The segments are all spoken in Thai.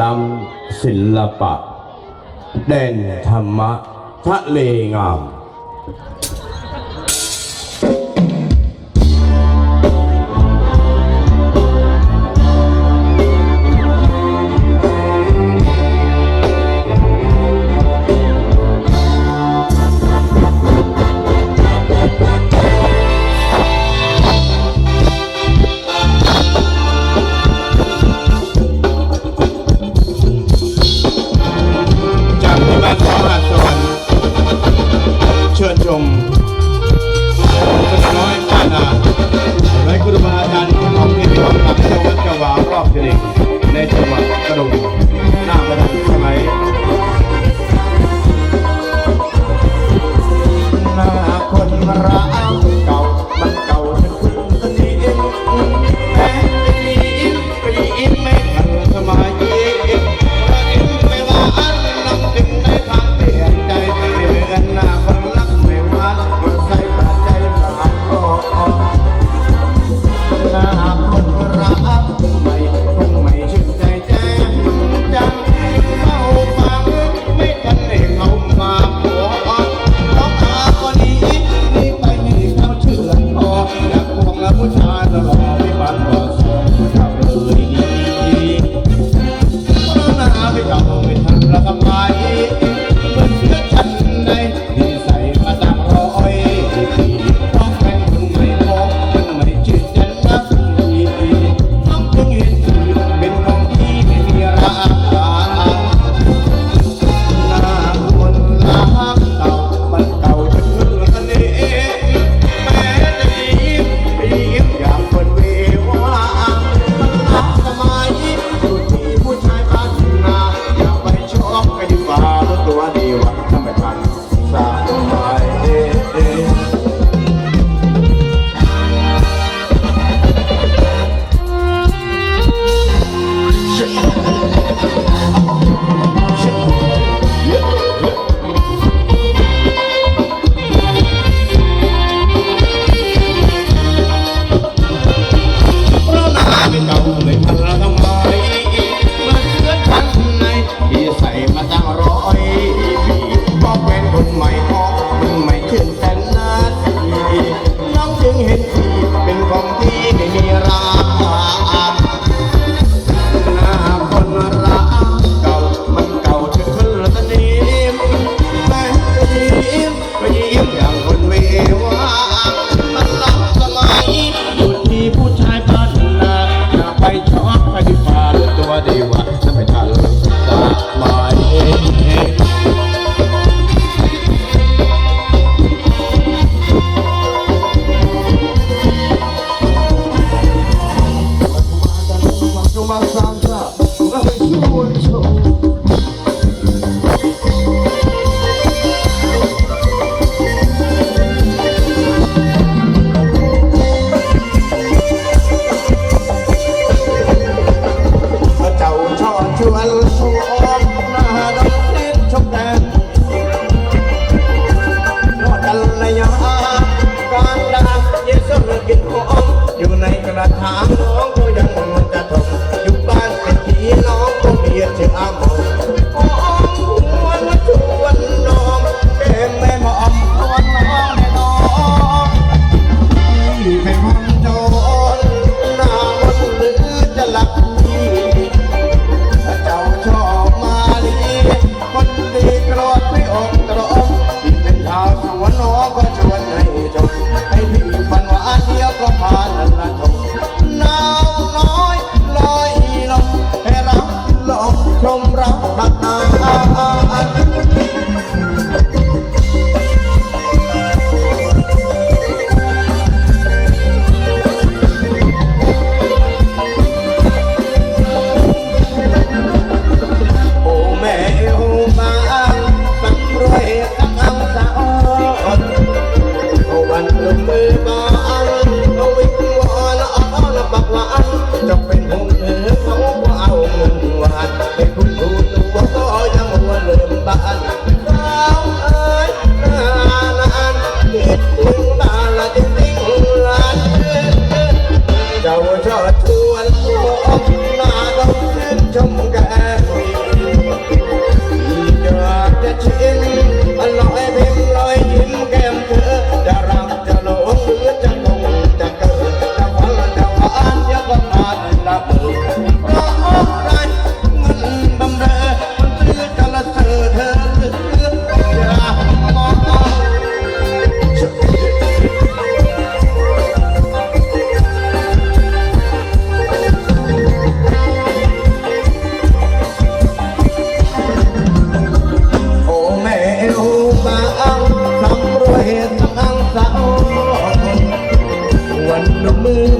ล้ำศิลปะ แดนธรรมะทะเลงาม I don't know.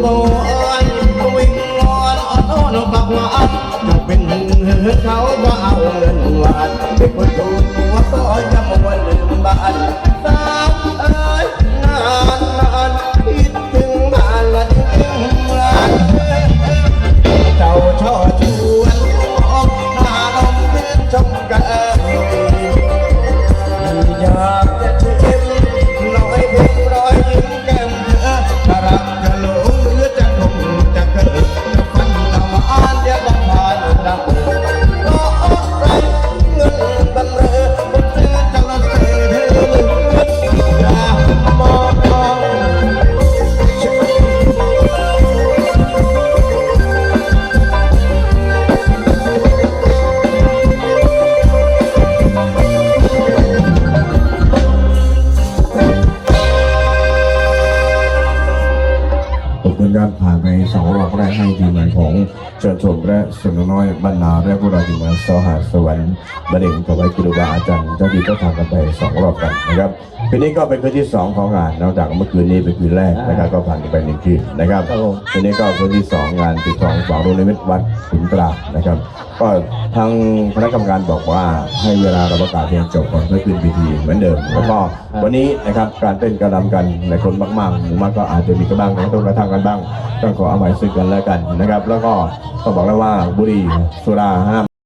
โบยวิงงอนอ่อนอ่อนบักหวานจะเป็นเขาว่าเอาเงินวานเป็นคนถูกหัวซอยจะมวนลืมบ้าน สองรอบแรกให้ทีมงานของเชิญชมและสนน้อยบรรณาและพวกเราทีมงานสหัสสวรรค์บดเด็งกับไว้กุฎบาอาจารย์เจ้าดีก็ทำกันไปสองรอบกันนะครับคืนนี้ก็เป็นคืนที่สองของงานนอกจากเมื่อคืนนี้เป็นคืนแรกนะครับก็ผ่านไปหนึ่งคืนนะครับคืนนี้ก็คืนที่สองงานติดทองสองรุ่นนิมิตวัดขุนตรานะครับ ก็ทางคณะกรรมการบอกว่าให้เวลาเราประกาศเพลงจบก่อนเพื่อขึ้นพิธีเหมือนเดิม แล้วก็วันนี้นะครับการเต้นกระลำกันในคนมากๆหมู่มากก็อาจจะมีกระบ้างนะต้องกระทั่งกันบ้างต้องขออภัยซึ่งกันและกันนะครับ แล้วก็ต้องบอกแล้วว่าบุหรี่สุราห้าม